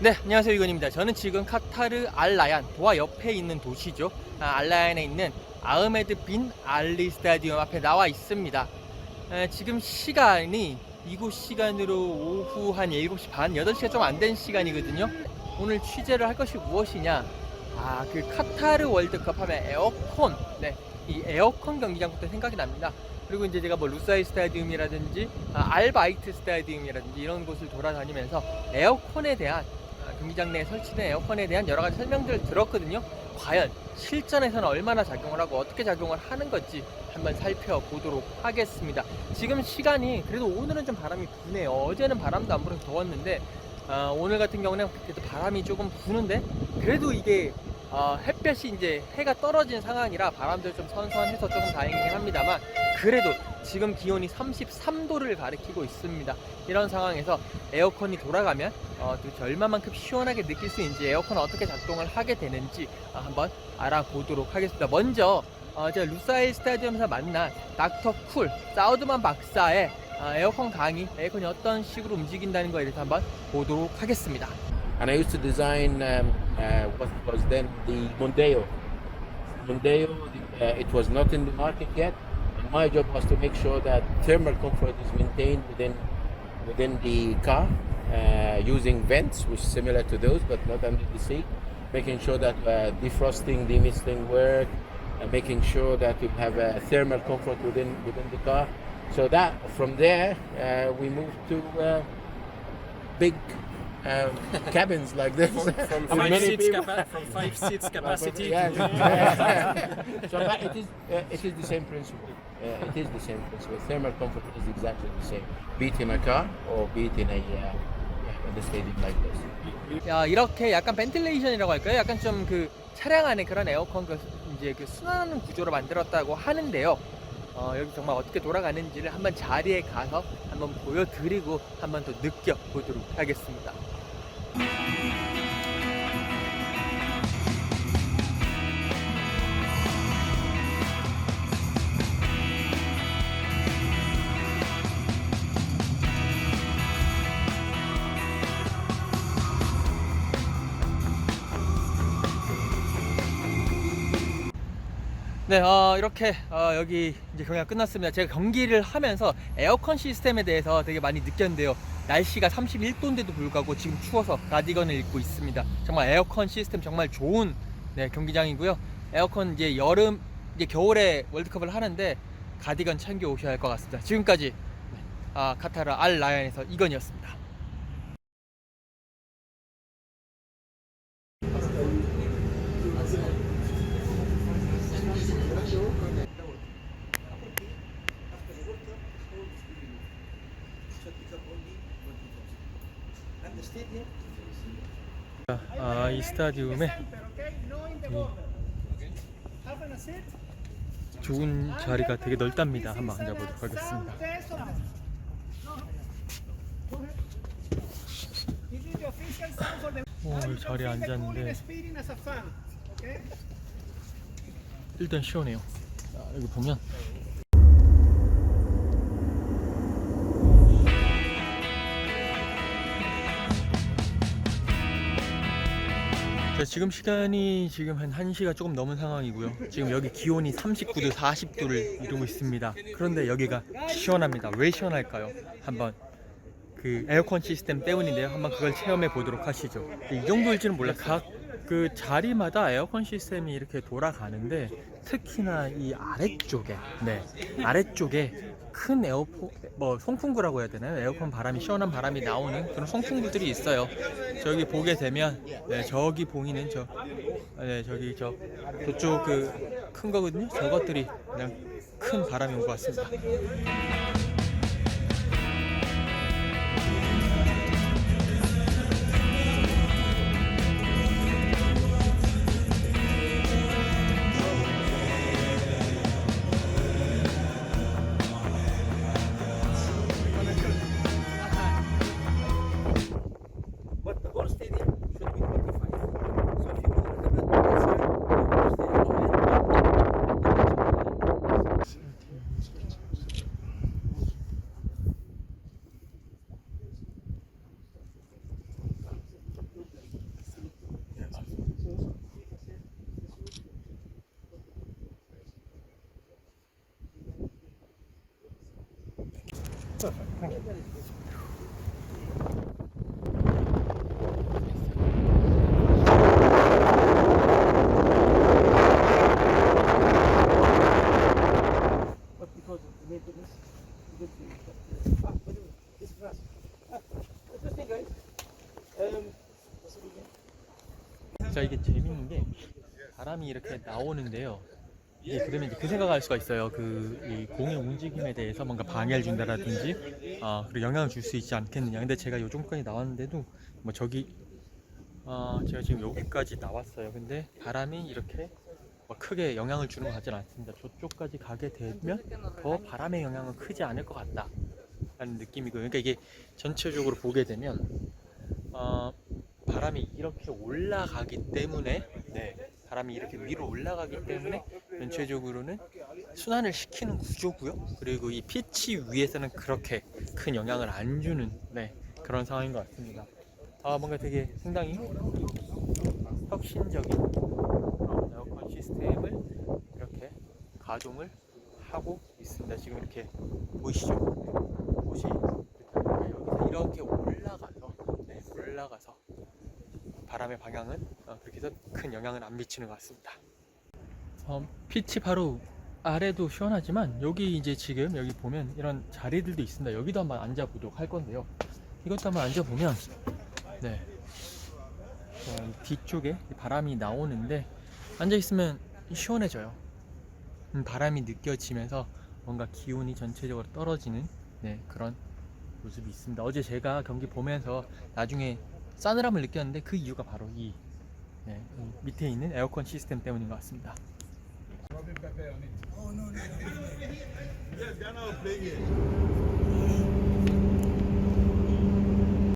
네, 안녕하세요. 이건입니다. 저는 지금 카타르 알라얀, 도하 옆에 있는 도시죠. 아, 알라얀에 있는 아흐메드 빈 알리 스타디움 앞에 나와 있습니다. 에, 지금 시간이 이곳 시간으로 오후 한 7시 반, 8시가 좀 안 된 시간이거든요. 오늘 취재를 할 것이 무엇이냐? 아, 그 카타르 월드컵 하면 에어컨, 네, 이 에어컨 경기장부터 생각이 납니다. 그리고 이제 제가 뭐 루사이 스타디움이라든지 아, 알바이트 스타디움이라든지 이런 곳을 돌아다니면서 에어컨에 대한 아, 경기장 내에 설치된 에어컨에 대한 여러 가지 설명들을 들었거든요. 과연 실전에서는 얼마나 작용을 하고 어떻게 작용을 하는 건지 한번 살펴보도록 하겠습니다. 지금 시간이 그래도 오늘은 좀 바람이 부네요. 어제는 바람도 안 불어서 더웠는데 아, 오늘 같은 경우는 그래도 바람이 조금 부는데 그래도 이게 어, 햇볕이 이제 해가 떨어진 상황이라 바람도 좀 선선해서 조금 다행이긴 합니다만 그래도 지금 기온이 33도를 가리키고 있습니다. 이런 상황에서 에어컨이 돌아가면 어, 도대체 얼마만큼 시원하게 느낄 수 있는지 에어컨 어떻게 작동을 하게 되는지 어, 한번 알아보도록 하겠습니다. 먼저 어, 제가 루사일 스타디움에서 만난 닥터 쿨 사우드만 박사의 어, 에어컨 강의, 에어컨이 어떤 식으로 움직인다는 거에 대해서 한번 보도록 하겠습니다. and I used to design um, uh, what was then the Mondeo. Mondeo, uh, it was not in the market yet, my job was to make sure that thermal comfort is maintained within within the car uh, using vents, which is similar to those but not under the seat, making sure that uh, defrosting, demisting work, and making sure that we have uh, thermal comfort within within the car. So that from there uh, we moved to uh, big um, cabins like this. From For five many seats, people. capa- from five seats capacity. Yeah, to- yeah. so but it is uh, it is the same principle. Uh, it is the same principle. Thermal comfort is exactly the same, be it in a car or be it in a uh, in a stadium like this. 야, 이렇게 약간 벤틸레이션이라고 할까요? 약간 좀 그 차량 안에 그런 에어컨 그 이제 그 순환하는 구조로 만들었다고 하는데요. 어, 여기 정말 어떻게 돌아가는지를 한번 자리에 가서 한번 보여드리고 한번 더 느껴보도록 하겠습니다. 네, 어, 이렇게 어, 여기 이제 경기가 끝났습니다. 제가 경기를 하면서 에어컨 시스템에 대해서 되게 많이 느꼈는데요. 날씨가 31도인데도 불구하고 지금 추워서 가디건을 입고 있습니다. 정말 에어컨 시스템 정말 좋은 네, 경기장이고요. 에어컨 이제 여름 이제 겨울에 월드컵을 하는데 가디건 챙겨 오셔야 할 것 같습니다. 지금까지 네, 아, 카타르 알 라얀에서 이건이었습니다. 아, 이 스타디움에 좋은 자리가 되게 넓답니다. 한번 앉아보도록 하겠습니다. 오, 이 자리에 앉았는데 일단 시원해요. 자, 여기 보면 자, 지금 시간이 지금 한 1시가 조금 넘은 상황이고요. 지금 여기 기온이 39도, 40도를 이루고 있습니다. 그런데 여기가 시원합니다. 왜 시원할까요? 한번 그 에어컨 시스템 때문인데요. 한번 그걸 체험해 보도록 하시죠. 이 정도일지는 몰라. 각 그 자리마다 에어컨 시스템이 이렇게 돌아가는데 특히나 이 아래쪽에 네 아래쪽에 큰 에어포 뭐 송풍구라고 해야 되나요? 에어컨 바람이 시원한 바람이 나오는 그런 송풍구들이 있어요. 저기 보게 되면 네 저기 보이는 저 네, 저기 저 저쪽 그 큰 거거든요. 저것들이 그냥 큰 바람이 온 것 같습니다. 자 이게 재밌는 게 바람이 이렇게 나오는데요. 이게 그러면 이제 그 생각할 수가 있어요. 그 이 공의 움직임에 대해서 뭔가 방해를 준다라든지, 아 그리고 영향을 줄 수 있지 않겠느냐. 근데 제가 요 정도까지 나왔는데도 뭐 저기, 아 제가 지금 여기까지 나왔어요. 근데 바람이 이렇게 뭐 크게 영향을 주는 것 같지는 않습니다. 저쪽까지 가게 되면 더 바람의 영향은 크지 않을 것 같다 라는 느낌이고요. 그러니까 이게 전체적으로 보게 되면 어, 바람이 이렇게 올라가기 때문에 네, 바람이 이렇게 위로 올라가기 때문에 전체적으로는 순환을 시키는 구조고요. 그리고 이 피치 위에서는 그렇게 큰 영향을 안 주는 네, 그런 상황인 것 같습니다. 아 뭔가 되게 상당히 혁신적인 그런 에어컨 시스템을 이렇게 가동을 하고 있습니다. 지금 이렇게 보이시죠? 옷이 여기서 이렇게 올라가서 네, 올라가서 바람의 방향은 어, 그렇게 해서 큰 영향은 안 미치는 것 같습니다. 어, 빛이 바로 아래도 시원하지만 여기 이제 지금 여기 보면 이런 자리들도 있습니다. 여기도 한번 앉아 보도록 할 건데요. 이것도 한번 앉아 보면 네 어, 뒤쪽에 바람이 나오는데 앉아 있으면 시원해져요. 음, 바람이 느껴지면서 뭔가 기온이 전체적으로 떨어지는 네, 그런 모습이 있습니다. 어제 제가 경기 보면서 나중에 싸늘함을 느꼈는데 그 이유가 바로 이, 네, 이 밑에 있는 에어컨 시스템 때문인 것 같습니다.